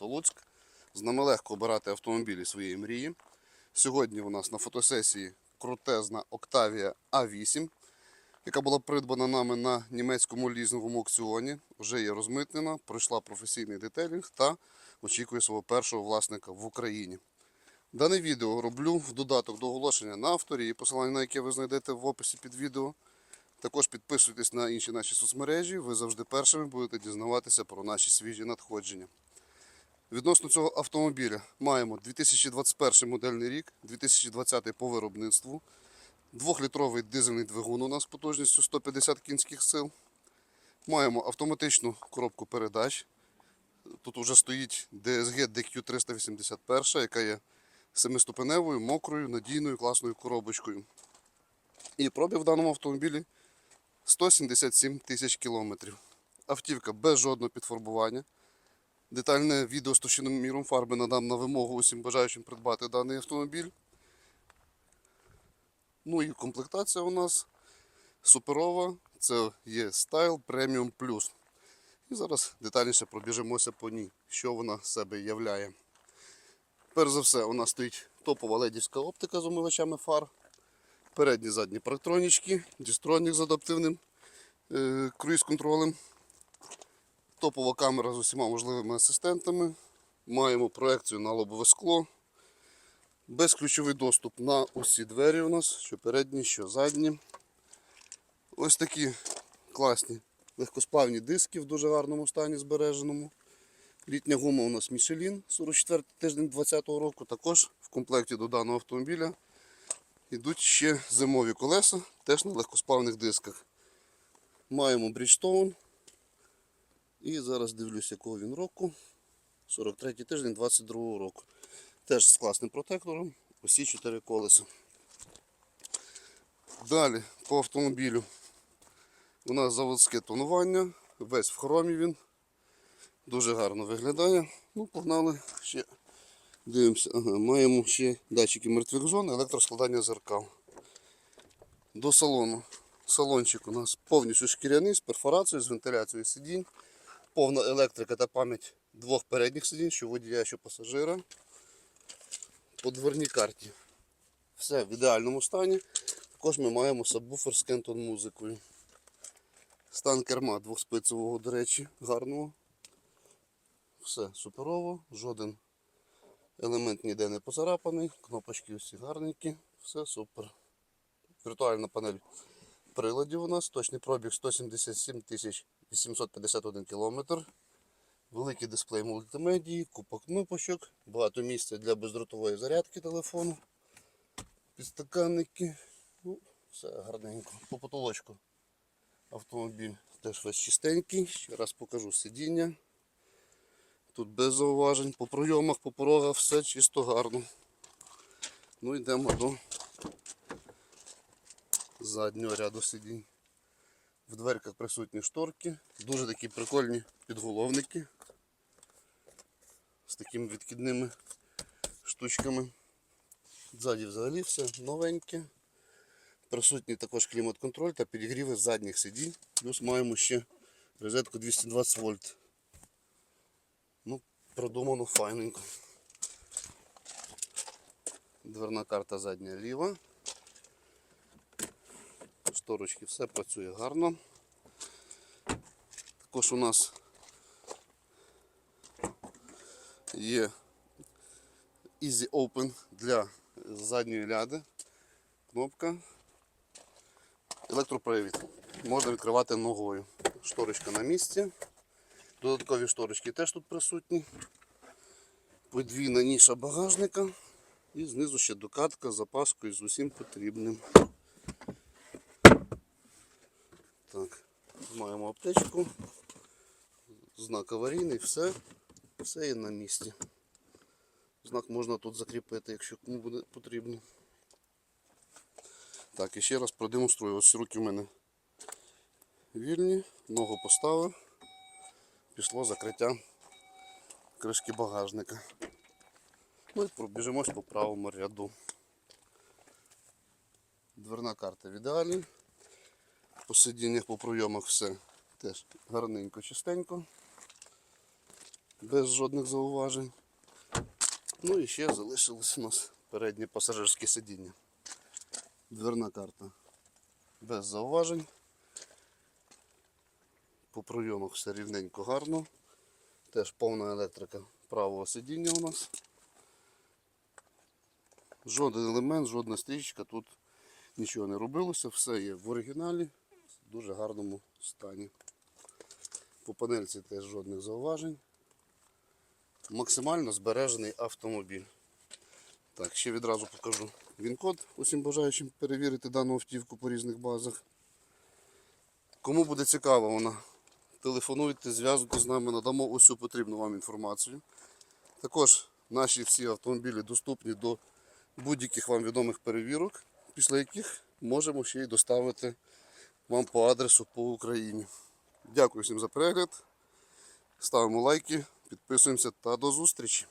Автолуцьк. З нами легко обирати автомобілі своєї мрії. Сьогодні у нас на фотосесії крутезна Octavia A8, яка була придбана нами на німецькому лізинговому аукціоні. Вже є розмитнена, пройшла професійний детелінг та очікує свого першого власника в Україні. Дане відео роблю в додаток до оголошення на авторі, посилання на яке ви знайдете в описі під відео. Також підписуйтесь на інші наші соцмережі, ви завжди першими будете дізнаватися про наші свіжі надходження. Відносно цього автомобіля маємо 2021 модельний рік, 2020 по виробництву, 2-літровий дизельний двигун у нас потужністю 150 кінських сил. Маємо автоматичну коробку передач. Тут вже стоїть DSG DQ381, яка є семиступеневою, мокрою, надійною, класною коробочкою. І пробіг в даному автомобілі 177 тисяч кілометрів. Автівка без жодного підфарбування. Детальне відео з товщинним міром фарби надам на вимогу усім бажаючим придбати даний автомобіль. Ну і комплектація у нас суперова. Це є Style Premium Plus. І зараз детальніше пробіжимося по ній, що вона себе являє. Перш за все, у нас стоїть топова ледівська оптика з умивачами фар. Передні задні парктронічки, дістронік з адаптивним е, круїз-контролем. Топова камера з усіма можливими асистентами. Маємо проекцію на лобове скло. Безключовий доступ на усі двері у нас, що передні, що задні. Ось такі класні легкосплавні диски в дуже гарному стані збереженому. Літня гума у нас Michelin 44 тиждень 2020 року. Також в комплекті до даного автомобіля йдуть ще зимові колеса, теж на легкосплавних дисках. Маємо Bridgestone. І зараз дивлюсь, якого він року. 43 тиждень 22 року. Теж з класним протектором. Усі 4 колеса. Далі по автомобілю у нас заводське тонування. Весь в хромі він. Дуже гарно виглядає. Ну, погнали ще. Дивимося, ага, маємо ще датчики мертвих зон, електроскладання зеркал. До салону. Салончик у нас повністю шкіряний з перфорацією, з вентиляцією сидінь, повна електрика та пам'ять двох передніх сидінь, що водія, що пасажира. По дверній карті. Все в ідеальному стані. Також ми маємо сабвуфер з кентон музикою. Стан керма двохспицевого, до речі, гарного. Все суперово, жоден елемент ніде не поцарапаний, кнопочки усі гарненькі, все супер. Віртуальна панель приладів у нас, точний пробіг 177 851 км. Великий дисплей мультимедії, купа кнопочок, багато місця для бездротової зарядки телефону, підстаканники. Ну, все гарненько. По потолочку автомобіль теж весь чистенький. Ще раз покажу сидіння. Тут без зауважень, по пройомах, по порогах все чисто гарно. Ну йдемо до заднього ряду сидінь. В дверках присутні шторки, дуже такі прикольні підголовники з такими відкидними штучками. Ззаді взагалі все новеньке. Присутній також клімат-контроль та підігріви задніх сидінь. Плюс маємо ще розетку 220 вольт. Ну, продумано файненько. Дверна карта задня ліва. Шторочки все працює гарно. Також у нас є Easy Open для задньої ляди. Кнопка. Електропривід. Можна відкривати ногою. Шторочка на місці. Додаткові шторочки теж тут присутні. Подвійна ніша багажника. І знизу ще докатка з запаскою з усім потрібним. Так, маємо аптечку. Знак аварійний, все. Все є на місці. Знак можна тут закріпити, якщо кому буде потрібно. Так, і ще раз продемонструю. Ось руки в мене вільні, ногу поставив, пішло закриття кришки багажника. Ну і пробіжимось по правому ряду. Дверна карта в ідеалі. По сидіннях, по пройомах все теж гарненько, чистенько. без жодних зауважень. Ну і ще залишилось у нас переднє пасажирське сидіння. Дверна карта без зауважень. По пройомах все рівненько гарно. Теж повна електрика правого сидіння у нас. Жоден елемент, жодна стрічка тут нічого не робилося, все є в оригіналі, в дуже гарному стані. По панельці теж жодних зауважень. Максимально збережений автомобіль. Так, ще відразу покажу він-код усім бажаючим перевірити дану автівку по різних базах. Кому буде цікава вона, телефонуйте, зв'язуйтесь з нами, надамо усю потрібну вам інформацію. Також наші всі автомобілі доступні до будь-яких вам відомих перевірок, після яких можемо ще й доставити вам по адресу по Україні. Дякую всім за перегляд. Ставимо лайки, підписуємося та до зустрічі!